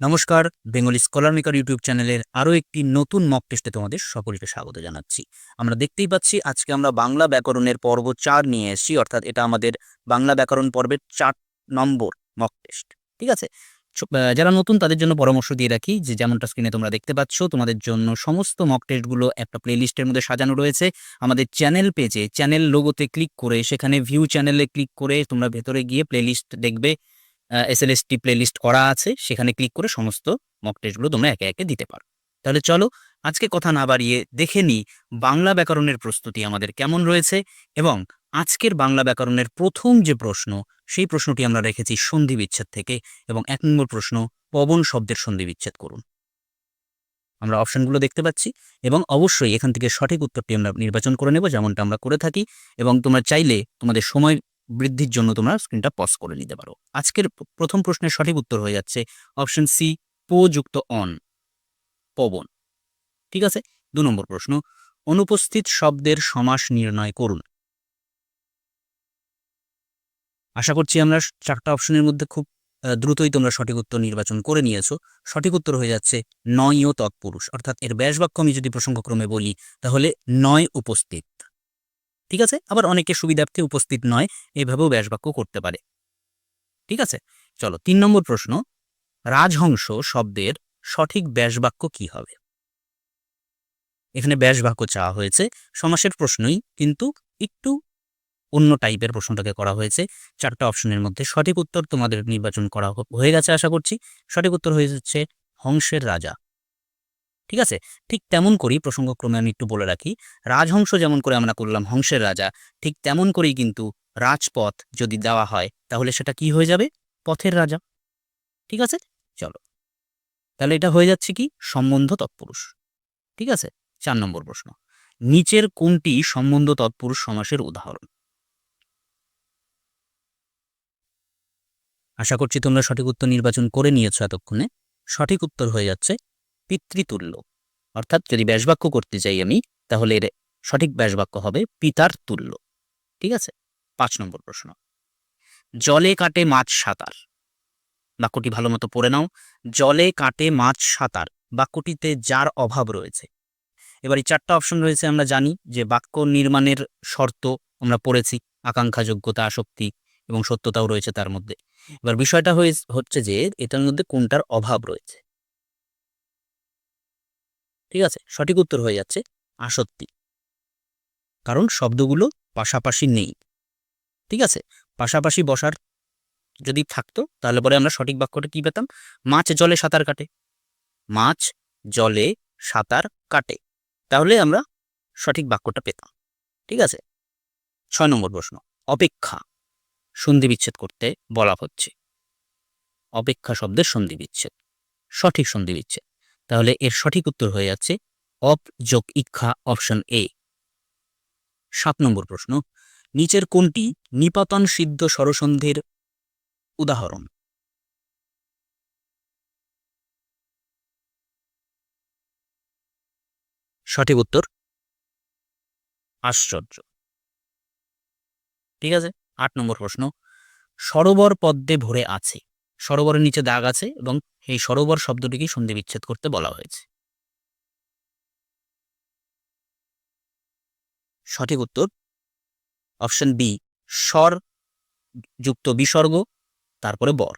নমস্কার, Bengali scholar maker YouTube চ্যানেলের আরও একটি নতুন মক টেস্টে তোমাদের সকলকে স্বাগত জানাচ্ছি। আমরা দেখতেই পাচ্ছি আজকে আমরা বাংলা ব্যাকরণের পর্ব চার নিয়ে এসেছি, অর্থাৎ এটা আমাদের বাংলা ব্যাকরণ পর্বের চার নম্বর মক টেস্ট ঠিক আছে? যারা নতুন তাদের জন্য পরামর্শ দিয়ে রাখি যে যেমনটা স্ক্রিনে তোমরা দেখতে পাচ্ছ, তোমাদের জন্য সমস্ত মক টেস্টগুলো একটা প্লেলিস্টের মধ্যে সাজানো রয়েছে। আমাদের চ্যানেল পেজে চ্যানেল লোগোতে ক্লিক করে, সেখানে ভিউ চ্যানেলে ক্লিক করে তোমরা ভেতরে গিয়ে প্লেলিস্ট দেখবে। এসএলএসটি প্লেলিস্ট করা আছে, সেখানে ক্লিক করে সমস্ত মক টেস্টগুলো তোমরা একে একে দিতে পারো। তাহলে চলো আজকে কথা না বাড়িয়ে দেখে নিই বাংলা ব্যাকরণের প্রস্তুতি আমাদের কেমন রয়েছে এবং আজকের বাংলা ব্যাকরণের প্রথম যে প্রশ্ন, সেই প্রশ্নটি আমরা রেখেছি সন্ধি বিচ্ছেদ থেকে এবং এক নম্বর প্রশ্ন, পবন শব্দের সন্ধি বিচ্ছেদ করুন। আমরা অপশনগুলো দেখতে পাচ্ছি এবং অবশ্যই এখান থেকে সঠিক উত্তরটি আমরা নির্বাচন করে নেব, যেমনটা আমরা করে থাকি এবং তোমরা চাইলে তোমাদের সময় বৃদ্ধির জন্য তোমরা স্ক্রিনটা পজ করে নিতে পারো। আজকের প্রথম প্রশ্নের সঠিক উত্তর হয়ে যাচ্ছে অপশন সি পো যুক্ত অন পবন। ঠিক আছে? দু নম্বর প্রশ্ন, অনুপস্থিত শব্দের সমাস নির্ণয় করুন। আশা করছি আমরা চারটা অপশনের মধ্যে খুব দ্রুতই তোমরা সঠিক উত্তর নির্বাচন করে নিয়েছো। সঠিক উত্তর হয়ে যাচ্ছে নয় ও তৎপুরুষ। অর্থাৎ এর ব্যাসবাক্য আমি যদি প্রসঙ্গক্রমে বলি, তাহলে নয় উপস্থিত। ঠিক আছে? আবার অনেকে সুবিধার্থে উপস্থিত নয়, এভাবেও ব্যাসবাক্য করতে পারে। ঠিক আছে? চলো, তিন নম্বর প্রশ্ন। রাজহংস শব্দের সঠিক ব্যাসবাক্য কি হবে? এখানে ব্যাসবাক্য চাওয়া হয়েছে। সমাসের প্রশ্নই কিন্তু একটু অন্য টাইপের প্রশ্নটাকে করা হয়েছে। চারটা অপশনের মধ্যে সঠিক উত্তর তোমাদের নির্বাচন করা হয়ে গেছে আশা করছি। সঠিক উত্তর হয়ে যাচ্ছে হংসের রাজা। ঠিক আছে? ঠিক তেমন করেই প্রসঙ্গক্রমে আমি একটু বলে রাখি, রাজহংস যেমন করে আমরা করলাম হংসের রাজা, ঠিক তেমন করেই কিন্তু রাজপথ যদি দেওয়া হয়, তাহলে সেটা কি হয়ে যাবে? পথের রাজা। ঠিক আছে? চলো। তাহলে এটা হয়ে যাচ্ছে কি? সম্বন্ধ তৎপুরুষ। ঠিক আছে? চার নম্বর প্রশ্ন। নিচের কোনটি সম্বন্ধ তৎপুরুষ সমাসের উদাহরণ? আশা করছি তোমরা সঠিক উত্তর নির্বাচন করে নিয়েছো এতক্ষণে। সঠিক উত্তর হয়ে যাচ্ছে পিতৃতুল্য। অর্থাৎ যদি ব্যাসবাক্য করতে চাই আমি, তাহলে এর সঠিক ব্যাসবাক্য হবে পিতার তুল্য। ঠিক আছে? পাঁচ নম্বর প্রশ্ন। জলে কাটে মাছ সাঁতার। বাক্যটি ভালো মতো পড়ে নাও। জলে কাটে মাছ সাঁতার। বাক্যটিতে যার অভাব রয়েছে। এবার এই চারটা অপশন রয়েছে আমরা জানি যে বাক্য নির্মাণের শর্ত আমরা পড়েছি, আকাঙ্ক্ষা, যোগ্যতা, আসক্তি এবং সত্যতাও রয়েছে তার মধ্যে। এবার বিষয়টা হয়ে, হচ্ছে যে এটার মধ্যে কোনটার অভাব রয়েছে? ঠিক আছে? সঠিক উত্তর হয়ে যাচ্ছে আসক্তি। কারণ শব্দগুলো পাশাপাশি নেই। ঠিক আছে? পাশাপাশি বসার যদি থাকতো, তাহলে পরে আমরা সঠিক বাক্যটা কি পেতাম? মাছ জলে সাঁতার কাটে। মাছ জলে সাঁতার কাটে। তাহলে আমরা সঠিক বাক্যটা পেতাম। ঠিক আছে? ছয় নম্বর প্রশ্ন। অপেক্ষা। সন্ধি বিচ্ছেদ করতে বলা হচ্ছে। অপেক্ষা শব্দের সন্ধি বিচ্ছেদ। সঠিক সন্ধি বিচ্ছেদ। তাহলে এর সঠিক উত্তর হয়ে যাচ্ছে অপ যোগ ইক্ষা অপশন এ। সাত নম্বর প্রশ্ন, নিচের কোনটি নিপাতন সিদ্ধ স্বরসন্ধির উদাহরণ? সঠিক উত্তর? আশ্চর্য। ঠিক আছে, আট নম্বর প্রশ্ন, সরোবর পদ্মে ভরে আছে। সরোবরের নিচে দাগ আছে এবং এই সরোবর শব্দটিকে সন্ধি বিচ্ছেদ করতে বলা হয়েছে। সঠিক উত্তর অপশন বি, স্বর যুক্ত বিসর্গ, তারপরে বর।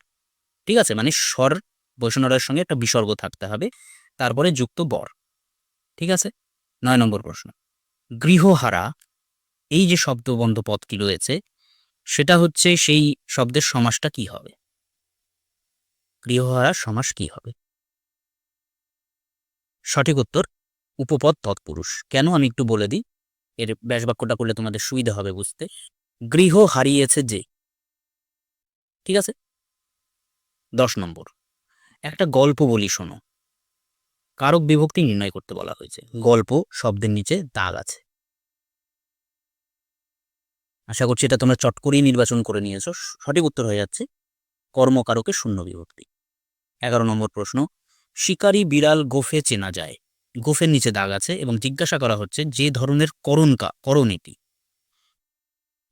ঠিক আছে? মানে স্বর বৈষ্ণবের সঙ্গে একটা বিসর্গ থাকতে হবে, তারপরে যুক্ত বর। ঠিক আছে? নয় নম্বর প্রশ্ন। গৃহহারা, এই যে শব্দবন্ধ পদটি রয়েছে, সেটা হচ্ছে সেই শব্দের সমাসটা কি হবে? গৃহহারা সমাস কি হবে? সঠিক উত্তর, উপপদ তৎপুরুষ। কেন আমি একটু বলে দিই? এর ব্যাসবাক্যটা করলে তোমাদের সুবিধা হবে বুঝতে। গৃহ হারিয়েছে যে। ঠিক আছে? দশ নম্বর। একটা গল্প বলি শোনো। কারক বিভক্তি নির্ণয় করতে বলা হয়েছে। গল্প শব্দের নিচে দাগ আছে। আশা করছি এটা তোমরা চট করেই নির্বাচন করে নিয়েছো। সঠিক উত্তর হয়ে যাচ্ছে কর্মকারকের শূন্য বিভক্তি। এগারো নম্বর প্রশ্ন, শিকারী বিড়াল গোফে চেনা যায়। গোফের নিচে দাগ আছে এবং জিজ্ঞাসা করা হচ্ছে যে ধরনের করণকা করণ এটি।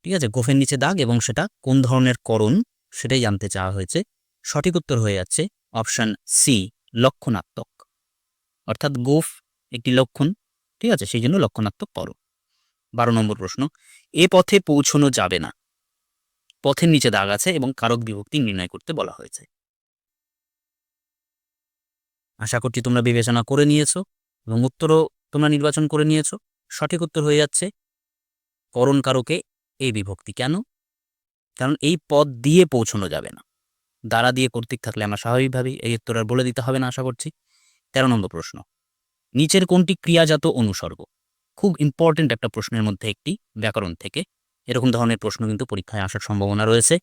ঠিক আছে, গোফের নিচে দাগ এবং সেটা কোন ধরনের করণ সেটাই জানতে চাওয়া হয়েছে। সঠিক উত্তর হয়ে যাচ্ছে অপশন সি, লক্ষণাত্মক। অর্থাৎ গোফ একটি লক্ষণ, ঠিক আছে, সেই জন্য লক্ষণাত্মক করণ বারো নম্বর প্রশ্ন, এ পথে পৌঁছনো যাবে না। পথের নিচে দাগ আছে এবং কারক বিভক্তি নির্ণয় করতে বলা হয়েছে। আশা করছি তোমরা বিবেচনা করে নিয়েছো এবং উত্তরও তোমরা নির্বাচন করে নিয়েছো। সঠিক উত্তর হয়ে যাচ্ছে, করণ কারকে এই বিভক্তি। কেন? কারণ এই পদ দিয়ে পৌঁছানো যাবে না। দ্বারা দিয়ে কর্তৃক থাকলে আমরা স্বাভাবিকভাবেই এই উত্তর আর বলে দিতে হবে না, আশা করছি। তেরো নম্বর প্রশ্ন, নিচের কোনটি ক্রিয়াজাত অনুসর্গ? খুব ইম্পর্টেন্ট একটা প্রশ্নের মধ্যে একটি ব্যাকরণ থেকে। এরকম ধরনের প্রশ্ন কিন্তু পরীক্ষায় আসার সম্ভাবনা রয়েছে।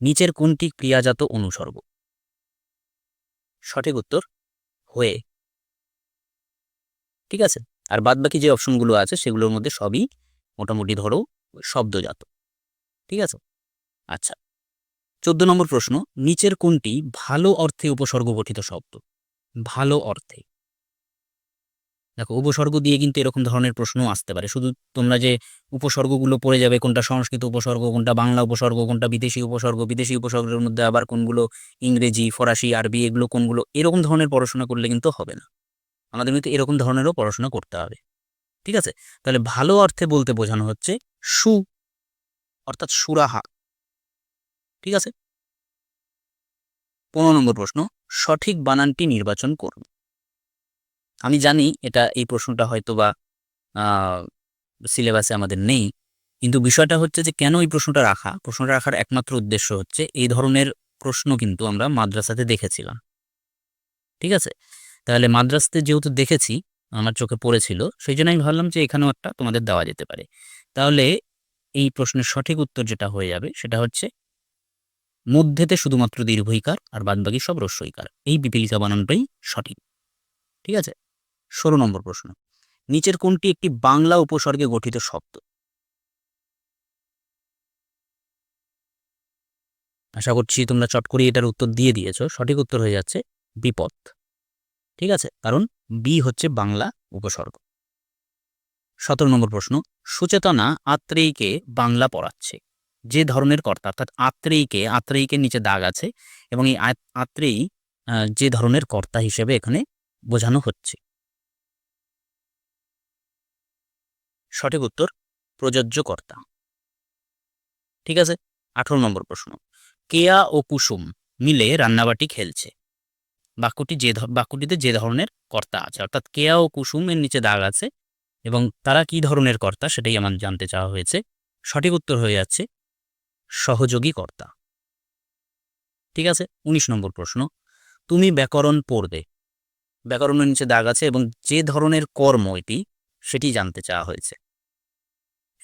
নিচের কোনটি ক্রিয়াজাত অনুসর্গ? সঠিক উত্তর হয়ে। ঠিক আছে? আর বাদ বাকি যে অপশনগুলো আছে, সেগুলোর মধ্যে সবই মোটামুটি ধরো শব্দজাত। ঠিক আছে? আচ্ছা। চোদ্দ নম্বর প্রশ্ন, নিচের কোনটি ভালো অর্থে উপসর্গ গঠিত শব্দ? ভালো অর্থে। দেখো, উপসর্গ দিয়ে কিন্তু এরকম ধরনের প্রশ্ন আসতে পারে। শুধু তোমরা যে উপসর্গগুলো পড়ে যাবে, কোনটা সংস্কৃত উপসর্গ, কোনটা বাংলা উপসর্গ, কোনটা বিদেশি উপসর্গ, বিদেশি উপসর্গের মধ্যে আবার কোনগুলো ইংরেজি, ফরাসি, আরবি, এগুলো কোনগুলো, এরকম ধরনের পড়াশোনা করলে কিন্তু হবে না। আমাদের কিন্তু এরকম ধরনেরও পড়াশোনা করতে হবে। ঠিক আছে? তাহলে ভালো অর্থে বলতে বোঝানো হচ্ছে সু, অর্থাৎ সুরাহা। ঠিক আছে? পনেরো নম্বর প্রশ্ন, সঠিক বানানটি নির্বাচন করুন। আমি জানি এটা, এই প্রশ্নটা হয়তো বা সিলেবাসে আমাদের নেই, কিন্তু বিষয়টা হচ্ছে যে কেন এই প্রশ্নটা রাখা? প্রশ্নটা রাখার একমাত্র উদ্দেশ্য হচ্ছে এই ধরনের প্রশ্ন কিন্তু আমরা মাদ্রাসাতে দেখেছিলাম। ঠিক আছে? তাহলে মাদ্রাসাতে যেহেতু দেখেছি, আমার চোখে পড়েছিল সেই জন্য আমি ভাবলাম যে এখানেও একটা তোমাদের দেওয়া যেতে পারে। তাহলে এই প্রশ্নের সঠিক উত্তর যেটা হয়ে যাবে সেটা হচ্ছে, মধ্যেতে শুধুমাত্র দীর্ঘইকার আর বাদবাকি সব রস্যইকার। এই বিপিলিকা বানানটাই সঠিক। ঠিক আছে? ষোলো নম্বর প্রশ্ন। নিচের কোনটি একটি বাংলা উপসর্গে গঠিত শব্দ? আশা করছি তোমরা চট করে এটার উত্তর দিয়ে দিয়েছ। সঠিক উত্তর হয়ে যাচ্ছে বিপদ। ঠিক আছে? কারণ বি হচ্ছে বাংলা উপসর্গ। সতেরো নম্বর প্রশ্ন, সুচেতনা আত্রেয়ীকে বাংলা পড়াচ্ছে। যে ধরনের কর্তা, অর্থাৎ আত্রেয়ীকে আত্রেয়ীকে নিচে দাগ আছে এবং এই আত্রেয়ী যে ধরনের কর্তা হিসেবে এখানে বোঝানো হচ্ছে। সঠিক উত্তর প্রযোজ্য কর্তা। ঠিক আছে? আঠারো নম্বর প্রশ্ন। কেয়া ও কুসুম মিলে রান্নাবাটি খেলছে। বাক্যটি যে বাক্যটিতে যে ধরনের কর্তা আছে, অর্থাৎ কেয়া ও কুসুমের নিচে দাগ আছে এবং তারা কি ধরনের কর্তা সেটাই আমার জানতে চাওয়া হয়েছে। সঠিক উত্তর হয়ে যাচ্ছে সহযোগী কর্তা। ঠিক আছে? উনিশ নম্বর প্রশ্ন। তুমি ব্যাকরণ পড়বে। ব্যাকরণের নিচে দাগ আছে এবং যে ধরনের কর্ম এটি সেটি জানতে চাওয়া হয়েছে।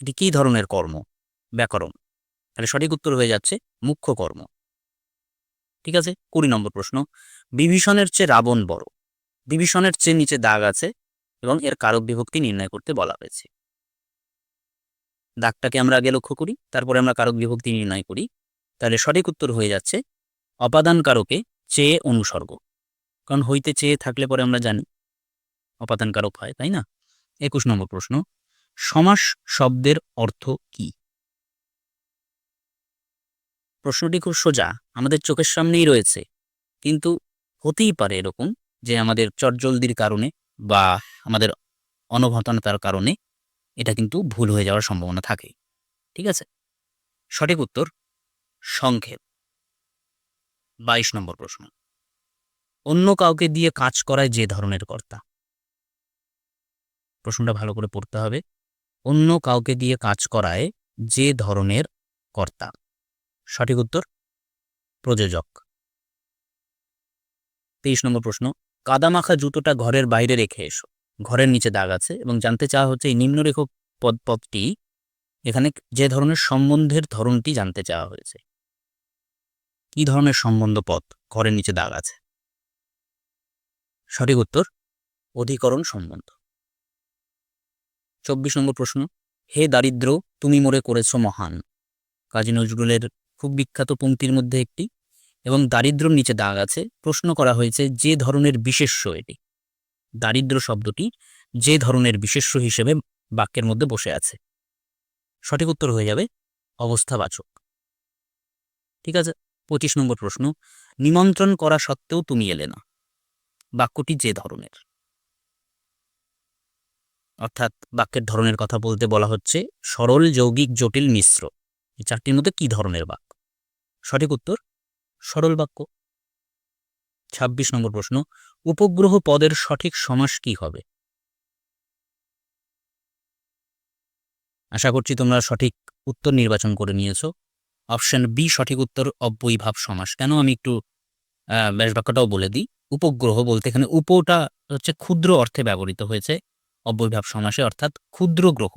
এটি কী ধরনের কর্ম? ব্যাকরণ। তাহলে সঠিক উত্তর হয়ে যাচ্ছে, মুখ্য কর্ম। ঠিক আছে, কুড়ি নম্বর প্রশ্ন। বিভীষণের চেয়ে রাবণ বড়। বিভীষণের চেয়ে নিচে দাগ আছে এবং এর কারক বিভক্তি নির্ণয় করতে বলা হয়েছে। দাগটাকে আমরা আগে লক্ষ্য করি, তারপরে আমরা কারক বিভক্তি নির্ণয় করি। তাহলে সঠিক উত্তর হয়ে যাচ্ছে, অপাদান কারকে চেয়ে অনুসর্গ। কারণ হইতে চেয়ে থাকলে পরে আমরা জানি, অপাদান কারক হয়, তাই না? একুশ নম্বর প্রশ্ন, সমাস শব্দের অর্থ কি? প্রশ্নটি খুব সোজা, আমাদের চোখের সামনেই রয়েছে, কিন্তু হতেই পারে এরকম যে আমাদের চটজলদির কারণে বা আমাদের অনবধানতার কারণে এটা কিন্তু ভুল হয়ে যাওয়ার সম্ভাবনা থাকে, ঠিক আছে? সঠিক উত্তর, সংক্ষেপ। বাইশ নম্বর প্রশ্ন, অন্য কাউকে দিয়ে কাজ করায় যে ধরনের কর্তা? প্রশ্নটা ভালো করে পড়তে হবে। অন্য কাউকে দিয়ে কাজ করায় যে ধরনের কর্তা। সঠিক উত্তর? প্রযোজক। তেইশ নম্বর প্রশ্ন। কাদামাখা জুতোটা ঘরের বাইরে রেখে এসো। ঘরের নিচে দাগ আছে এবং জানতে চাওয়া হচ্ছে এই নিম্নরেখ পদ, পদটি এখানে যে ধরনের সম্বন্ধের ধরনটি জানতে চাওয়া হয়েছে। কি ধরনের সম্বন্ধ পদ? ঘরের নিচে দাগ আছে। সঠিক উত্তর? অধিকরণ সম্বন্ধ। চব্বিশ নম্বর প্রশ্ন, হে দারিদ্র, তুমি মোরে করেছ মহান। কাজী নজরুলের খুব বিখ্যাত পংক্তির মধ্যে একটি। এবং দারিদ্র্যর নিচে দাগ আছে, প্রশ্ন করা হয়েছে, যে ধরনের বিশেষ্য এটি? দারিদ্র শব্দটি যে ধরনের বিশেষ্য হিসেবে বাক্যের মধ্যে বসে আছে। সঠিক উত্তর হয়ে যাবে অবস্থাবাচক ঠিক আছে, পঁচিশ নম্বর প্রশ্ন, নিমন্ত্রণ করা সত্ত্বেও তুমি এলে না? বাক্যটি যে ধরনের। অর্থাৎ বাক্যের ধরনের কথা বলতে বলা হচ্ছে সরল, যৌগিক, জটিল, মিশ্র। এই চারটির মধ্যে কি ধরনের বাক্য? সঠিক উত্তর, সরল বাক্য। ছাব্বিশ নম্বর প্রশ্ন, উপগ্রহ পদের সঠিক সমাস কি হবে? আশা করছি তোমরা সঠিক উত্তর নির্বাচন করে নিয়েছো। অপশন বি, সঠিক উত্তর, অব্যয়ীভাব সমাস। কেন আমি একটু ব্যাস বাক্যটাও বলে দিই? উপগ্রহ বলতে এখানে উপটা হচ্ছে ক্ষুদ্র অর্থে ব্যবহৃত হয়েছে। অব্যয়ভাব সমাসে অর্থাৎ ক্ষুদ্র গ্রহ।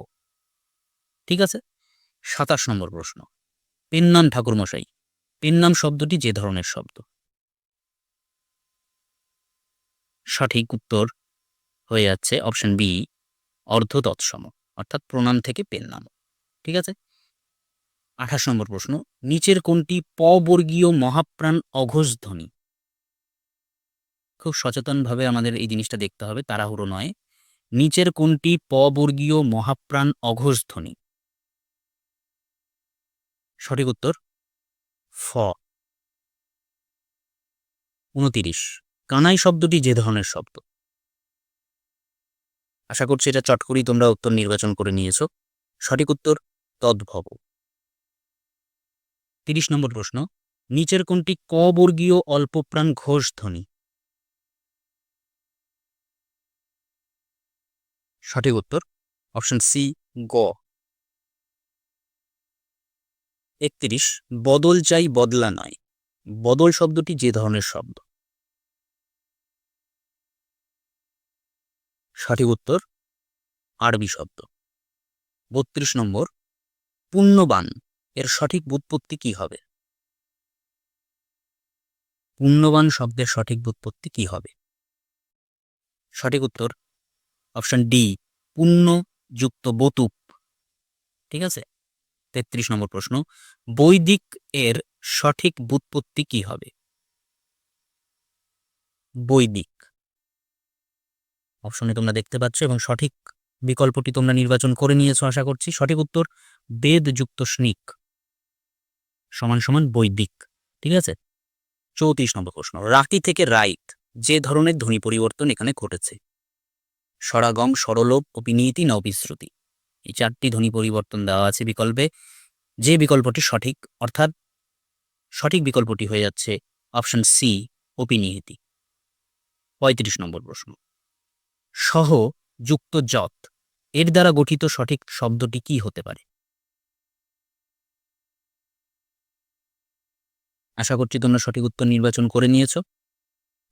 ঠিক আছে? সাতাশ নম্বর প্রশ্ন। পেন্নাম ঠাকুরমশাই। পেন্নাম শব্দটি যে ধরনের শব্দ? সঠিক উত্তর হয়ে যাচ্ছে অপশন বি, অর্ধ তৎসম, অর্থাৎ প্রণাম থেকে পেন্নাম ঠিক আছে? আঠাশ নম্বর প্রশ্ন, নিচের কোনটি পবর্গীয় মহাপ্রাণ অঘোষ ধ্বনি খুব সচেতনভাবে আমাদের এই জিনিসটা দেখতে হবে, তাড়াহুড়ো নয়। নিচের কোনটি পবর্গীয় মহাপ্রাণ অঘোষ ধ্বনি সঠিক উত্তর, ফ। উনতিরিশ। কানাই শব্দটি যে ধরনের শব্দ। আশা করছি এটা চট করেই তোমরা উত্তর নির্বাচন করে নিয়েছো। সঠিক উত্তর, তদ্ভব। তিরিশ নম্বর প্রশ্ন, নিচের কোনটি ক বর্গীয় অল্পপ্রাণ ঘোষ সঠিক উত্তর অপশন সি গ। একত্রিশ, বদল চাই বদলা নয়। বদল শব্দটি যে ধরনের শব্দ। সঠিক উত্তর, আরবি শব্দ। বত্রিশ নম্বর, পুণ্যবান, এর সঠিক বুৎপত্তি কি হবে? পুণ্যবান শব্দের সঠিক বুৎপত্তি কি হবে? সঠিক উত্তর অপশন ডি পুণ্য যুক্ত বতুপ। ঠিক আছে? তেত্রিশ নম্বর প্রশ্ন, বৈদিক এর সঠিক বুৎপত্তি কি হবে? বৈদিক। অপশনে তোমরা দেখতে পাচ্ছ এবং সঠিক বিকল্পটি তোমরা নির্বাচন করে নিয়েছো আশা করছি। সঠিক উত্তর, বেদযুক্ত স্নিক সমান সমান বৈদিক। ঠিক আছে? চৌত্রিশ নম্বর প্রশ্ন রাতি থেকে রাইট, যে ধরনের ধ্বনি পরিবর্তন এখানে ঘটেছে। সরাগম সরলোপ অপিনীতি না অপিশ্রুতি এই চারটি ধ্বনি পরিবর্তন দেওয়া আছে বিকল্পে। যে বিকল্পটি সঠিক, অর্থাৎ সঠিক বিকল্পটি হয়ে যাচ্ছে অপশন সি, অপিনিহিতি। পঁয়ত্রিশ নম্বর প্রশ্ন। সহ যুক্ত যত, এর দ্বারা গঠিত সঠিক শব্দটি কি হতে পারে? আশা করছি তোমরা সঠিক উত্তর নির্বাচন করে নিয়েছ।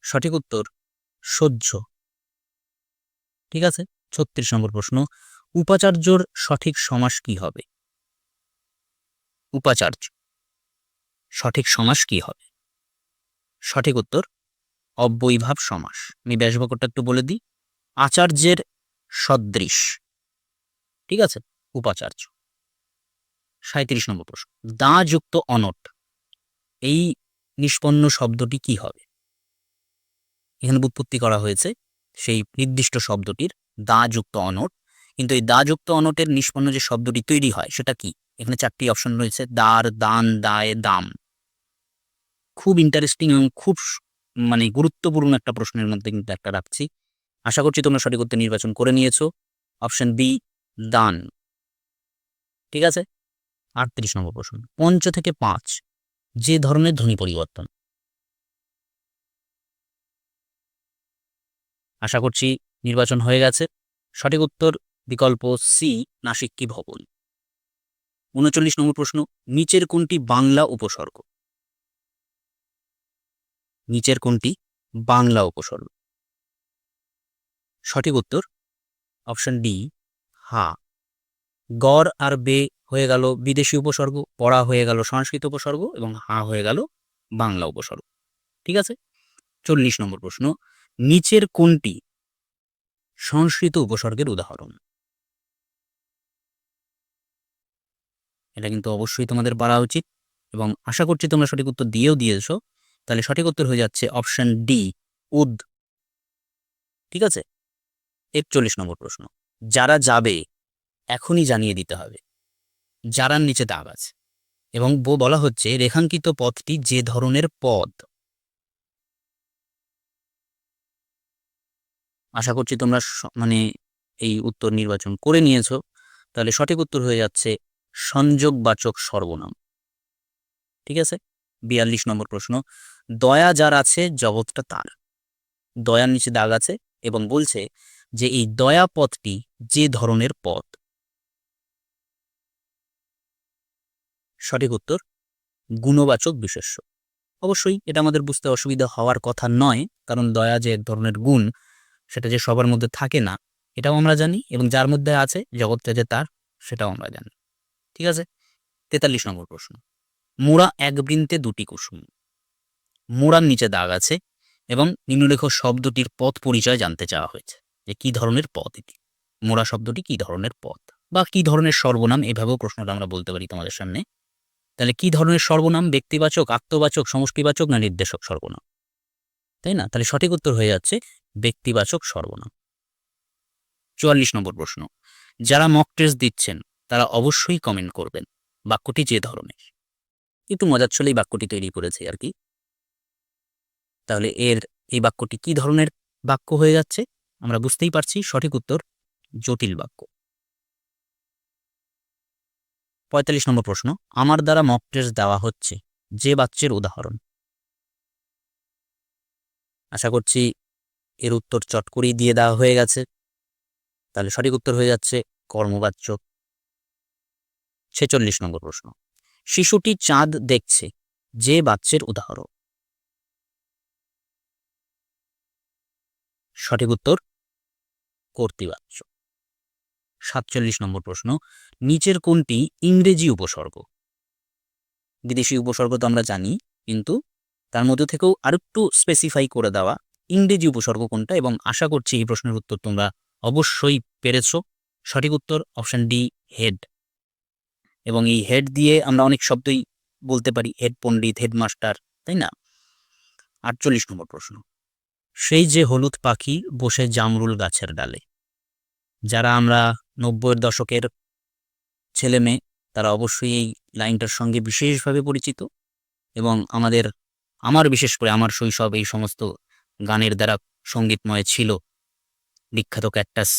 সঠিক উত্তর, সহ্য। ঠিক আছে? ছত্রিশ নম্বর প্রশ্ন, উপাচার্যর সঠিক সমাস কি হবে? উপাচার্য, সঠিক সমাস কি হবে? সঠিক উত্তর, অব্যয়ীভাব সমাস। আমি ব্যাসবাক্যটা একটু বলে দিই। আচার্যের সদৃশ, ঠিক আছে? উপাচার্য। সাঁত্রিশ নম্বর প্রশ্ন দা যুক্ত অনট, এই নিষ্পন্ন শব্দটি কি হবে? এখানে উৎপত্তি করা হয়েছে। সেই নির্দিষ্ট শব্দটির দা যুক্ত অনট। কিন্তু এই দা যুক্ত অনটের নিষ্পন্ন যে শব্দটি তৈরি হয়, সেটা কি? এখানে চারটি অপশন রয়েছে, দার, দান, দায়, দাম। খুব ইন্টারেস্টিং এবং খুব মানে গুরুত্বপূর্ণ একটা প্রশ্নের মধ্যে কিন্তু একটা রাখছি। আশা করছি তোমরা সঠিক উত্তর নির্বাচন করে নিয়েছো। অপশন বি, দান। ঠিক আছে? আটত্রিশ নম্বর প্রশ্ন। পঞ্চ থেকে পাঁচ, যে ধরনের ধ্বনি পরিবর্তন? আশা করছি নির্বাচন হয়ে গেছে। সঠিক উত্তর বিকল্প সি নাসিক কি ভবন। উনচল্লিশ নম্বর প্রশ্ন, নিচের কোনটি বাংলা উপসর্গ? নিচের কোনটি বাংলা উপসর্গ? সঠিক উত্তর অপশন ডি, হা। গড় আর বে হয়ে গেল বিদেশি উপসর্গ, পড়া হয়ে গেল সংস্কৃত উপসর্গ এবং হা হয়ে গেল বাংলা উপসর্গ। ঠিক আছে? চল্লিশ নম্বর প্রশ্ন নিচের কোনটি? সংস্কৃত উপসর্গের উদাহরণ। এটা কিন্তু অবশ্যই তোমাদের পারা উচিত এবং আশা করছি তোমরা সঠিক উত্তর দিয়েও দিয়েছ। তাহলে সঠিক উত্তর হয়ে যাচ্ছে অপশন ডি, উদ। ঠিক আছে? একচল্লিশ নম্বর প্রশ্ন। যারা যাবে, এখনই জানিয়ে দিতে হবে। যারার নিচে দাগ আছে। এবং বলা হচ্ছে রেখাঙ্কিত পথটি যে ধরনের পদ আশা করছি তোমরা মানে এই উত্তর নির্বাচন করে নিয়েছো। তাহলে সঠিক উত্তর হয়ে যাচ্ছে সংযোগবাচক সর্বনাম। ঠিক আছে? বিয়াল্লিশ নম্বর প্রশ্ন। দয়া যার আছে, জগৎটা তার। দয়ার নিচে দাগ আছে এবং বলছে যে এই দয়া পথটি যে ধরনের পথ। সঠিক উত্তর, গুণবাচক বিশেষ্য। অবশ্যই এটা আমাদের বুঝতে অসুবিধা হওয়ার কথা নয়, কারণ দয়া যে এক ধরনের গুণ সেটা যে সবার মধ্যে থাকে না, এটাও আমরা জানি এবং যার মধ্যে আছে, জগৎটা যে তার, সেটাও আমরা জানি। ঠিক আছে? তেতাল্লিশ নম্বর প্রশ্ন। মোড়া এক বৃন্তে দুটি কুসুম। মোড়ার নিচে দাগ আছে এবং নিম্নলেখ শব্দটির পথ পরিচয় জানতে চাওয়া হয়েছে যে কি ধরনের পথ এটি? মোড়া শব্দটি কি ধরনের পথ? বা কি ধরনের সর্বনাম? এভাবেও প্রশ্নটা আমরা বলতে পারি তোমাদের সামনে। তাহলে কি ধরনের সর্বনাম? ব্যক্তিবাচক, আত্মবাচক, সমষ্টিবাচক না নির্দেশক সর্বনাম? তাই না? তাহলে সঠিক উত্তর হয়ে যাচ্ছে ব্যক্তিবাচক সর্বনাম। চুয়াল্লিশ নম্বর প্রশ্ন। যারা মক টেস্ট দিচ্ছেন, তারা অবশ্যই কমেন্ট করবেন। বাক্যটি যে ধরনের। একটু মজার ছলেই বাক্যটি তৈরি করেছে আর কি। তাহলে এর, এই বাক্যটি কি ধরনের বাক্য হয়ে যাচ্ছে? আমরা বুঝতেই পারছি সঠিক উত্তর জটিল বাক্য। পঁয়তাল্লিশ নম্বর প্রশ্ন। আমার দ্বারা মক টেস্ট দেওয়া হচ্ছে। যে বাচ্চের উদাহরণ। আশা করছি এর উত্তর চট করেই দিয়ে দেওয়া হয়ে গেছে। তাহলে সঠিক উত্তর হয়ে যাচ্ছে কর্মবাচ্য। ছেচল্লিশ নম্বর প্রশ্ন। শিশুটি চাঁদ দেখছে, যে বাচ্চের উদাহরণ। সঠিক উত্তর, কর্তৃবাচ্য। সাতচল্লিশ নম্বর প্রশ্ন, নিচের কোনটি ইংরেজি উপসর্গ? বিদেশি উপসর্গ তো আমরা জানি, কিন্তু তার মধ্যে থেকেও আরেকটু স্পেসিফাই করে দেওয়া ইংরেজি উপসর্গ কোনটা এবং আশা করছি এই প্রশ্নের উত্তর তোমরা অবশ্যই পেরেছ। সঠিক উত্তর অপশন ডি হেড এবং এই হেড দিয়ে আমরা অনেক শব্দই বলতে পারি হেড পণ্ডিত হেডমাস্টার তাই না? আটচল্লিশ নম্বর প্রশ্ন। সেই যে হলুদ পাখি বসে জামরুল গাছের ডালে। যারা আমরা নব্বইয়ের দশকের ছেলে মেয়ে তারা অবশ্যই এই লাইনটার সঙ্গে বিশেষভাবে পরিচিত এবং আমাদের আমার বিশেষ করে আমার শৈশব এই সমস্ত গানের দ্বারা সঙ্গীতময় ছিল বিখ্যাত ক্যাকটাস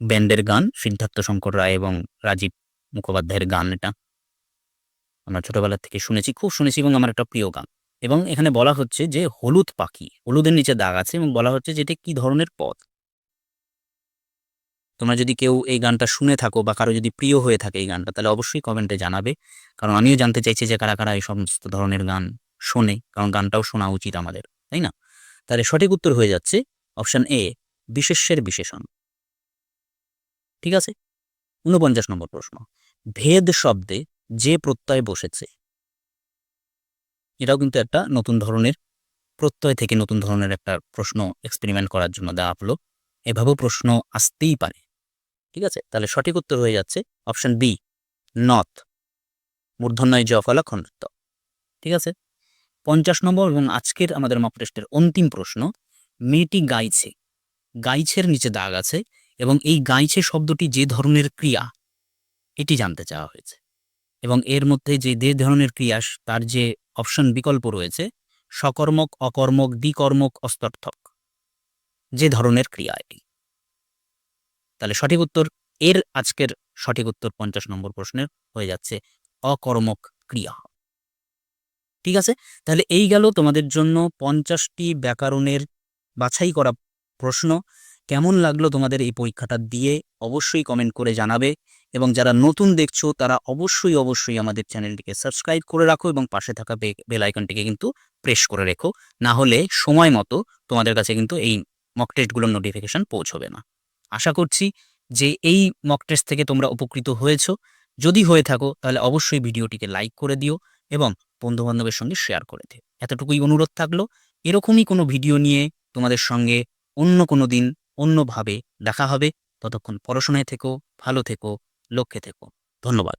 ব্যান্ডের গান, সিদ্ধার্থ শঙ্কর রায় এবং রাজীব মুখোপাধ্যায়ের গান এটা। আমরা ছোটবেলা থেকে শুনেছি, খুব শুনেছি এবং আমার একটা প্রিয় গান। এবং এখানে বলা হচ্ছে যে হলুদ পাখি, হলুদের নিচে দাগ আছে এবং বলা হচ্ছে যে এটা কি ধরনের পথ? তোমরা যদি কেউ এই গানটা শুনে থাকো বা কারও যদি প্রিয় হয়ে থাকে এই গানটা, তাহলে অবশ্যই কমেন্টে জানাবে। কারণ আমিও জানতে চাইছি যে কারা কারা এই সমস্ত ধরনের গান শোনে, কারণ গানটাও শোনা উচিত আমাদের, তাই না? তাহলে সঠিক উত্তর হয়ে যাচ্ছে অপশন এ, বিশেষ্যের বিশেষণ। ঠিক আছে? উনপঞ্চাশ নম্বর প্রশ্ন। ভেদ শব্দে যে প্রত্যয় বসেছে, এটাও কিন্তু একটা নতুন ধরনের প্রত্যয় থেকে নতুন ধরনের একটা প্রশ্ন এক্সপেরিমেন্ট করার জন্য দেওয়া হলো। এভাবেও প্রশ্ন আসতেই পারে। ঠিক আছে? তাহলে সঠিক উত্তর হয়ে যাচ্ছে অপশন বি, নথ। মূর্ধন্যয় জফলা খণ্ডত্ব ঠিক আছে? পঞ্চাশ নম্বর এবং আজকের আমাদের মক টেস্টের অন্তিম প্রশ্ন, মেয়েটি গাইছে। গাইছের নিচে দাগ আছে এবং এই গাইছে শব্দটি যে ধরনের ক্রিয়া, এটি জানতে চাওয়া হয়েছে। এবং এর মধ্যে যে যে ধরনের ক্রিয়া, তার যে অপশন বিকল্প রয়েছে, সকর্মক, অকর্মক, দ্বিকর্মক, অস্তর্থক, যে ধরনের ক্রিয়া এটি। তাহলে সঠিক উত্তর, এর আজকের সঠিক উত্তর পঞ্চাশ নম্বর প্রশ্নের হয়ে যাচ্ছে, অকর্মক ক্রিয়া। ঠিক আছে? তাহলে এই গেল তোমাদের জন্য পঞ্চাশটি ব্যাকরণের বাছাই করা প্রশ্ন। কেমন লাগল তোমাদের এই পরীক্ষাটা দিয়ে অবশ্যই কমেন্ট করে জানাবে এবং যারা নতুন দেখছ, তারা অবশ্যই অবশ্যই আমাদের চ্যানেলটিকে সাবস্ক্রাইব করে রাখো এবং পাশে থাকা বেল আইকনটিকে কিন্তু প্রেস করে রেখো। না হলে সময় মতো তোমাদের কাছে কিন্তু এই মক টেস্টগুলোর নোটিফিকেশন পৌঁছবে না। আশা করছি যে এই মক টেস্ট থেকে তোমরা উপকৃত হয়েছো। যদি হয়ে থাকো, তাহলে অবশ্যই ভিডিওটিকে লাইক করে দিও এবং বন্ধুবান্ধবের সঙ্গে শেয়ার করে দে এতটুকুই অনুরোধ থাকল। এরকমই কোনো ভিডিও নিয়ে তোমাদের সঙ্গে অন্য কোনো দিন অন্যভাবে দেখা হবে। ততক্ষণ পড়াশোনায় থেকো, ভালো থেকো, লক্ষ্যে থেকো। ধন্যবাদ।